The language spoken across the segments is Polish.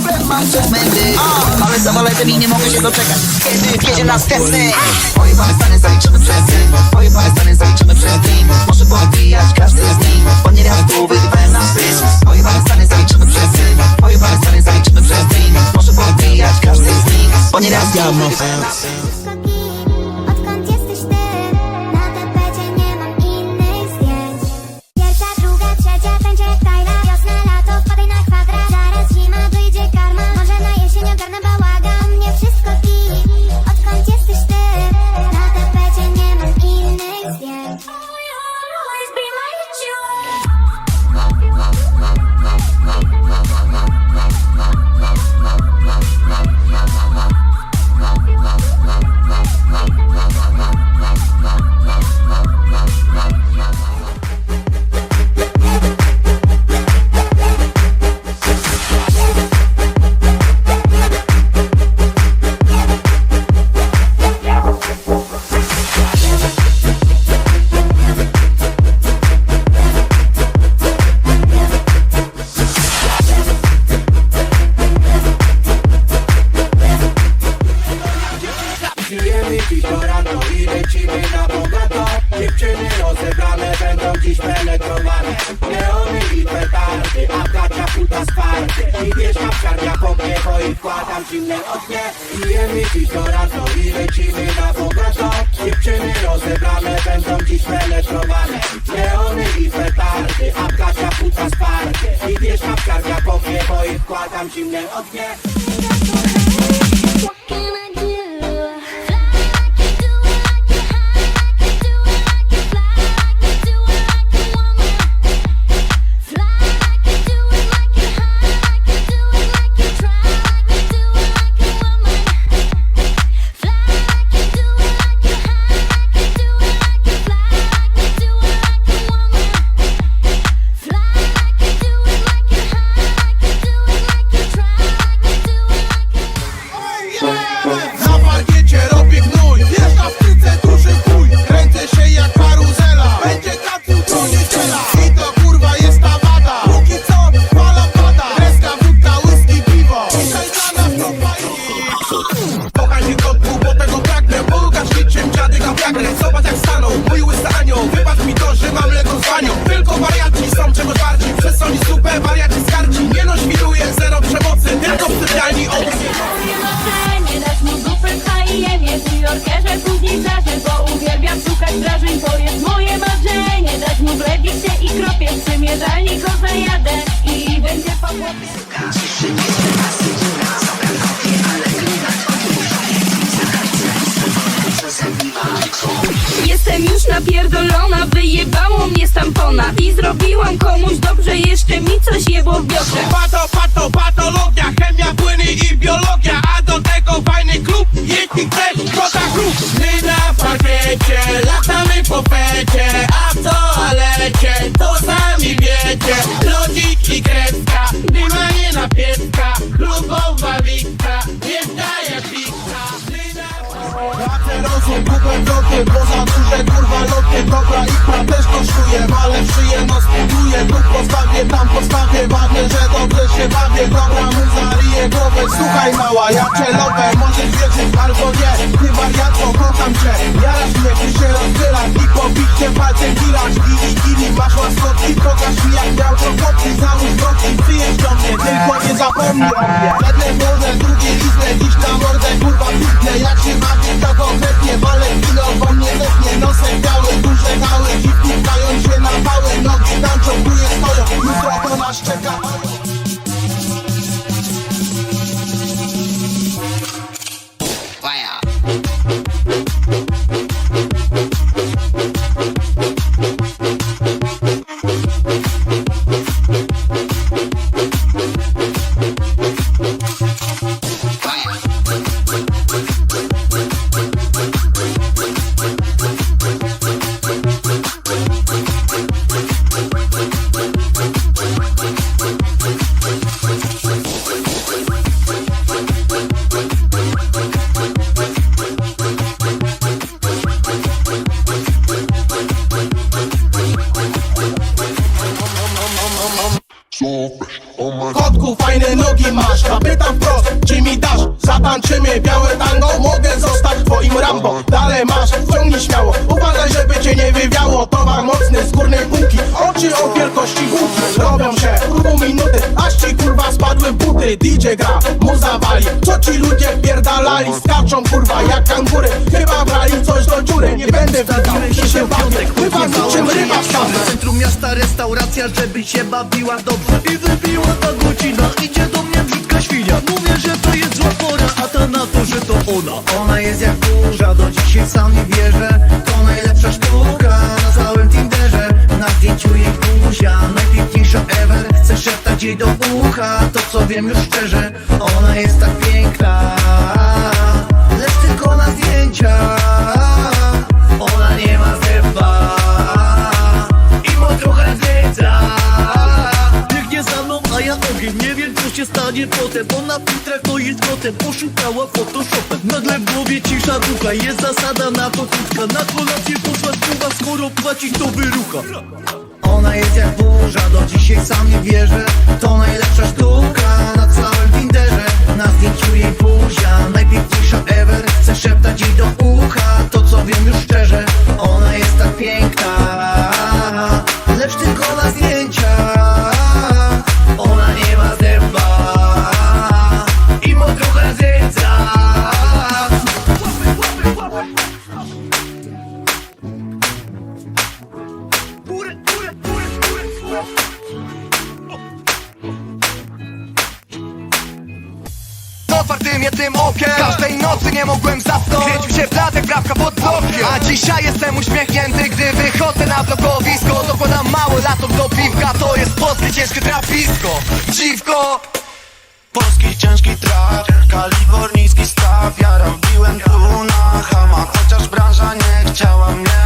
problem, mam momenty Ale zawalę i nie mogę się doczekać Kiedy wjedzie następny Pojebane stany zaliczymy przez tym Pojebane stany zaliczymy przez tym Może poobijać każdy z nich Bo nieraz tu wyrywałem na styl Pojebane stany zaliczymy przez tym Pojebane stany zaliczymy przez tym Może poobijać każdy z nich Bo nieraz tu wyrywałem na styl zimne ognie Pijemy do rano i lecimy na bogato Dziewczyny rozebrane będą dziś penetrowane Neony i petardy, a bracia puta sparty I wiesz kapciarnia po mnie, bo i wkładam zimne ognie Jestem już napierdolona, wyjebało mnie stampona I zrobiłam komuś dobrze, jeszcze mi coś jebło w biodrze Pato, pato, patologia, chemia, płyny i biologia A do tego fajny klub, jeśli chcesz, to tak klub. My na parkiecie, latamy po fecie A w toalecie, to sami wiecie. Lodzik i kreska, dymanie na pieska Klubowa wiksa, wjeżdżaje pizza Tracę rozum, kupę wroty, bo za duże kurwa loty Dobra ikra też kosztuje, ale w szyję no spiduję Tu postawię, tam postawię, ważne, że dobrze się bawię. Dobra mu zariję głowę, słuchaj mała, ja celowe Możesz wierzyć albo nie, ty wariatko, kocham cię. Jarasz mnie, ty się rozdzielasz. I po bicie palcem gilasz Gili, gili, masz łaskotki, pokaż mi jak miał to kopki Załóż kroki, przyjedź mnie, tylko nie zapomnij mnie Jedne może, drugie liznę, dziś na mordę kurwa piknę Jak się bawię, tak okretnie, walę ci ludzie pierdalali, skaczą kurwa jak kangury. Chyba brali coś do dziury, nie będę wdał Że się bawię, chyba niczym ryba W centrum miasta restauracja, żeby się bawiła dobrze. I wybiła ta godzina, idzie do mnie brzydka świnia. Mówię, że to jest zła pora, a ta na to, że to ona. Ona jest jak burza, do dzisiaj sam nie wierzę Jej do ucha, to co wiem już szczerze Ona jest tak piękna, lecz tylko na zdjęciach się stanie potem. Bo na filtrach to jest potem Poszukała photoshopem. Nagle w głowie cisza ducha Jest zasada na to krótka. Na kolację poszła spływa Skoro płacić to wyrucha ona jest jak burza, do dzisiaj sam nie wierzę. To najlepsza sztuka na całym Tinderze. Na zdjęciu jej buzia, najpiękniejsza ever. Chcę szeptać jej do ucha, to co wiem już szczerze. Ona jest tak piękna, otwartym jednym okiem. Każdej nocy nie mogłem zasnąć. Kręcił się platek, brawka pod blokiem. A dzisiaj jestem uśmiechnięty Gdy wychodzę na blokowisko. Dokładam mało latom do piwka. To jest polskie ciężkie trafisko. Dziwko. Polski ciężki trap, kalifornijski staw. Ja robiłem tu na hama Chociaż branża nie chciała mnie.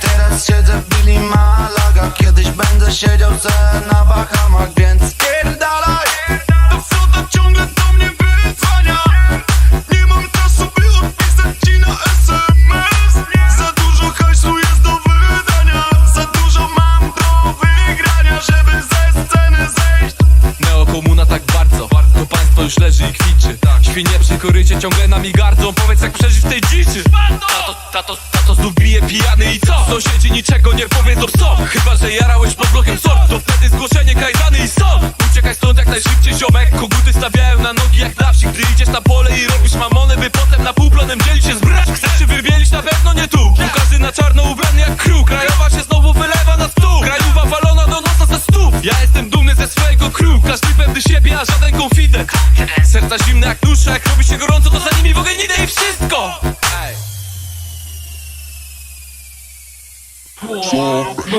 Teraz siedzę w Billy Malaga. Kiedyś będę siedział se na Bahamach Więc korycie ciągle nami gardzą. Powiedz jak przeżyć w tej dziczy Tato, tato, tato znów bije pijany i co? Sąsiedzi niczego nie powiedzą co? Chyba, że jarałeś pod blokiem sort. To wtedy zgłoszenie kajdany i stąd. Uciekaj stąd jak najszybciej ziomek. Koguty stawiają na nogi jak na wsi Gdy idziesz na pole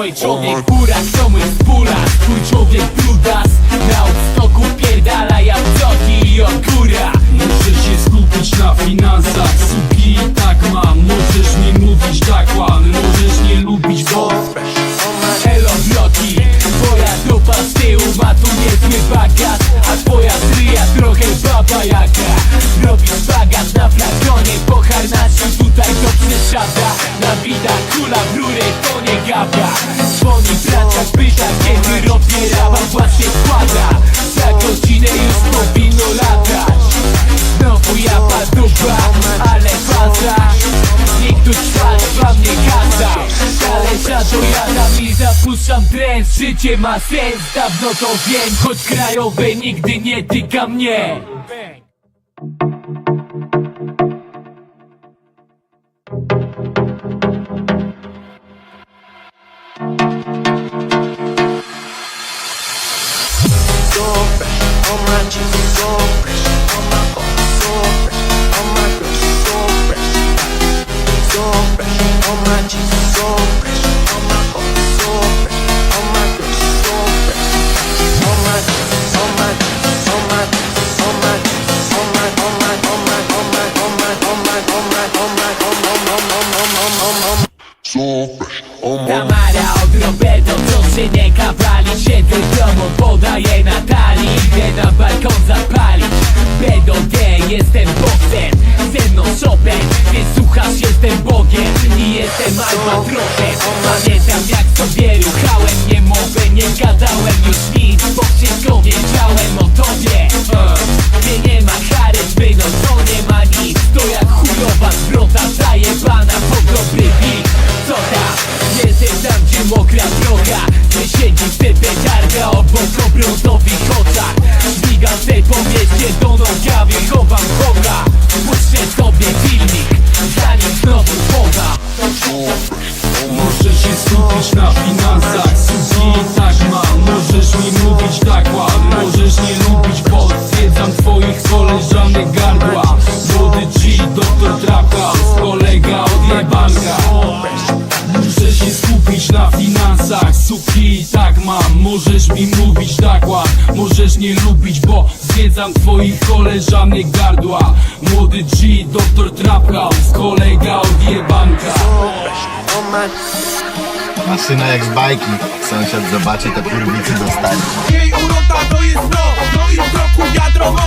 i człowiek Życie ma sens, dawno to wiem Choć krajowe nigdy nie tyka mnie. My Jesus, jestem boksem Ze mną Chopin, więc słuchasz, jestem Bogiem I jestem albatrosem Pamiętam jak sobie ruchałem Nie mówię, nie gadałem już nic Bo wszystko wiedziałem o tobie. Gdzie nie ma charyzmy, no to nie ma nic. To jak chujowa zwrota zajebana po dobry beat Co tam? Jestem tam, gdzie mokra droga Gdzie siedzi w petarga obok o brązowych oczach. Śmigam Rozrezam koleżanek gardła. Młody G, doktor Trap House Kolega od jebanka Maszyna jak z bajki. Sąsiad zobaczy, to kurwicy dostanie Jej urota to jest no, no i w roku wiadromo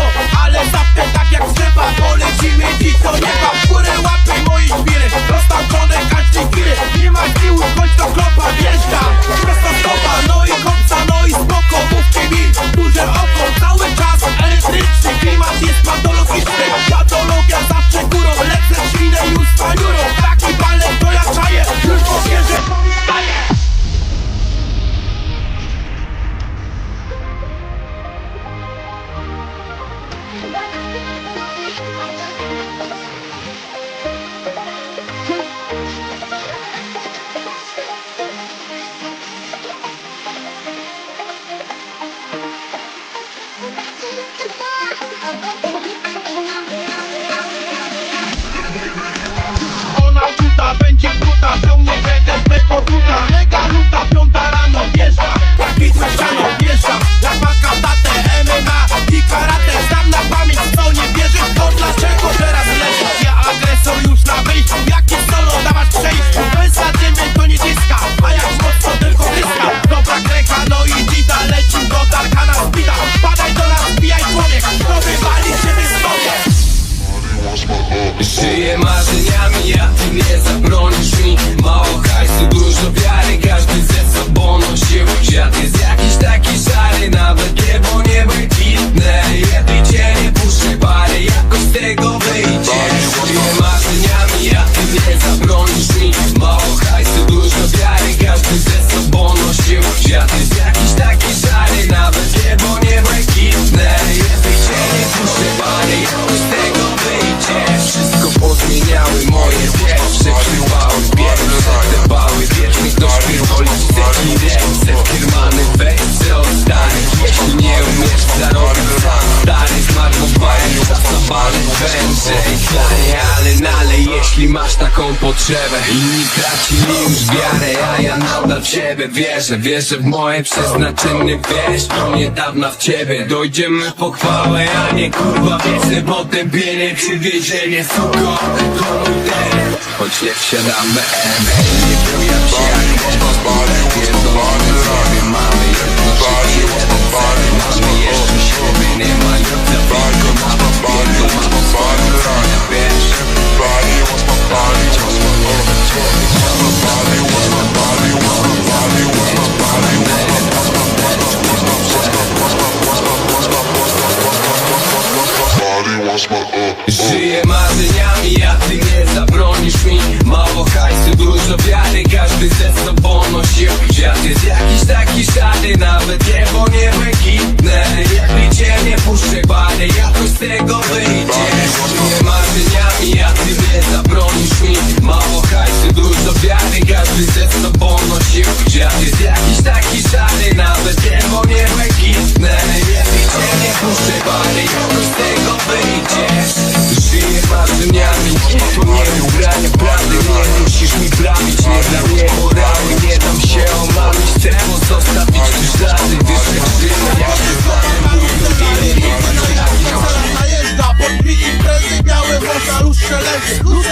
Ale zawsze tak jak strefa, polecimy dziś do nieba W górę łapy moje świry, roztaczone każdej chwili Nie ma sił, chodź do klopa, wjeżdża. Prosto stopa, no i kopca, no i spoko. Mówcie mi, duże oko, cały czas elektryczny. Klimat jest patologiczny, będzie bruta, pełnie będę mego druta Mega luta, piąta rano wjeżdża bitwę ścianą wjeżdża Jak walka w tatę, MMA i karate. Znam na pamięć, co nie wierzysz, to dlaczego teraz leżysz Ja agresor już na wyjściu, jakie solo dawać przejściu Bez zadymy to nie dyska, a jak mocno tylko dyska Dobra kreka, no i dzida, leci do Darkana Spida Padaj do nas, bijaj człowiek, kto wywali z sobie Żyję marzeniami, a ty nie zabronisz Świat jest potrzebę. Inni tracili już wiarę A ja nadal w siebie wierzę. Wierzę w moje przeznaczenie Wiesz, do niedawna w ciebie. Dojdziemy po chwałę, a nie kurwa wieczne potępienie Przywiezienie suko do mój teren. Choć nie wsiadamy M Nie bujam się jak Pierdolone sobie Mamy jedno życie, jeden cel Mamy jeszcze siebie, nie ma nic za wilko Nawet pierdol mam swoją stronę, wiesz Look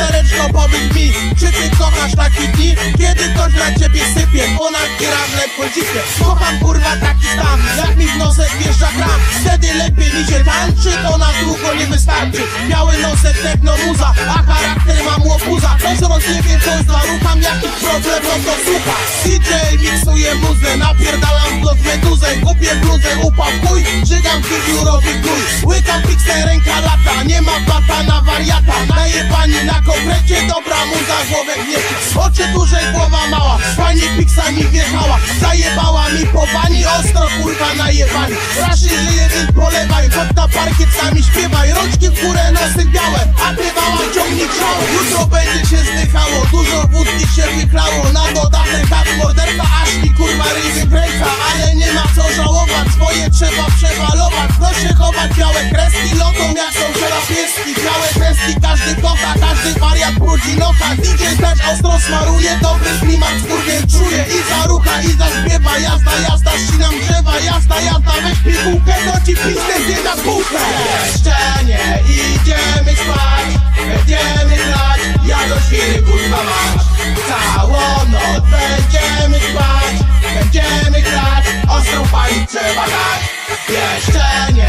mi, czy ty kochasz takie dni Kiedy ktoś dla ciebie sypie, ponad kierawne pociskie Kocham kurwa taki stan, jak mi w nosek wjeżdża kram Wtedy lepiej mi się tańczy, to na długo nie wystarczy. Biały nosek, techno muza, a charakter mam łobuza. Kozros nie wiem co dla rucham, jakiś problem, no to słucha. DJ miksuje muzę, napierdalam w los meduzę. Kupię bluzę, upał chuj, żygam w robi krój Łykam piksel, ręka lata, nie ma bata na wariata. Najebani na konkrecie, dobra muza, głowę gnieści Oczy duże, głowa mała, fajnie piksa mi wjechała. Zajebała mi po bani, ostro kurwa najebani. Raszy żyje, więc polewaj, pod na parkiet sami śpiewaj. Rączki w górę, nosy białe, a bywała ciągnik żało Jutro będzie się zdychało, dużo wódki się wychlało. Na dodatek kat morderca, aż mi kurwa ryj wykręca Ale nie ma co żałować, swoje trzeba przewalować się białe kreski, lotą jak są żelapieski Białe kreski, każdy kocha, każdy wariat brudzi nocha DJ też ostro smaruje. Dobry klimat skurwiel czuje. I zarucha i zaśpiewa Jazda, jazda, ścinam drzewa. Jazda, jazda, weź pigułkę. To ci pistę zje na półkę Jeszcze nie idziemy spać. Będziemy grać. Ja do świry kurwa mać Całą noc będziemy spać. Będziemy grać. Ostrą palić trzeba dać. Jeszcze nie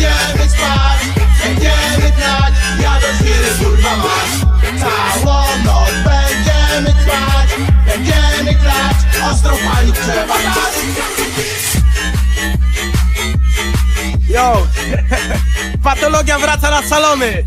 idziemy spać Będziemy grać Ja do świry kurwa mać Całą noc będziemy spać Będziemy grać Ostrą palić trzeba dać Yo! Patologia wraca na salony!